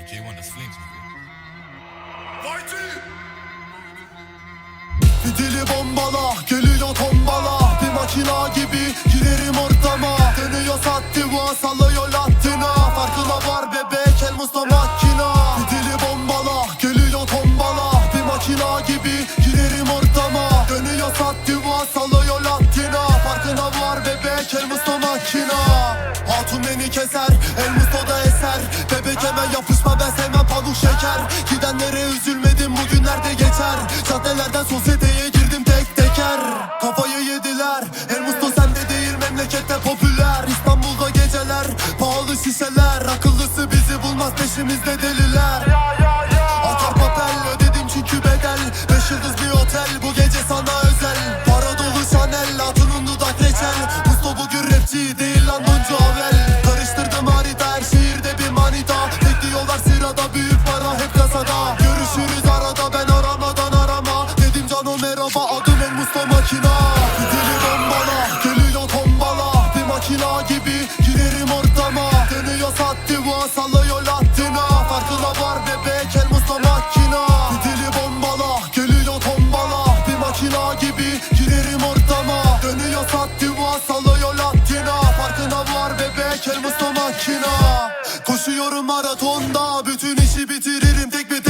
Hey, J1 that's flinks, nigga. Bir dili bombala geliyor tombala. Bir makina gibi girerim ortama. Dönüyor sattiva sallıyor latina Farkına var bebek el musta makina. Bir dili bombala geliyor tombala. Bir makina gibi girerim ortama. Dönüyor sattiva sallıyor latina Farkına var bebek el musta makina. Hatun beni keser el hemen yapışma ben sevmem pamuk şeker. Gidenlere üzülmedim bugünlerde geçer. Caddelerden sosyeteye girdim tek teker. Kafayı yediler El musto sende değil memlekette popüler. İstanbul'da geceler pahalı şişeler. Akıllısı bizi bulmaz peşimizde deliler. Atar papel ödedim çünkü bedel. Beş yıldız bir otel bu gece sana özel. Para dolu Chanel hatunun dudak reçel Musto bugün rapçi değil teker Mustafa makina Koşuyorum maratonda bütün işi bitiririm. Tek bir tek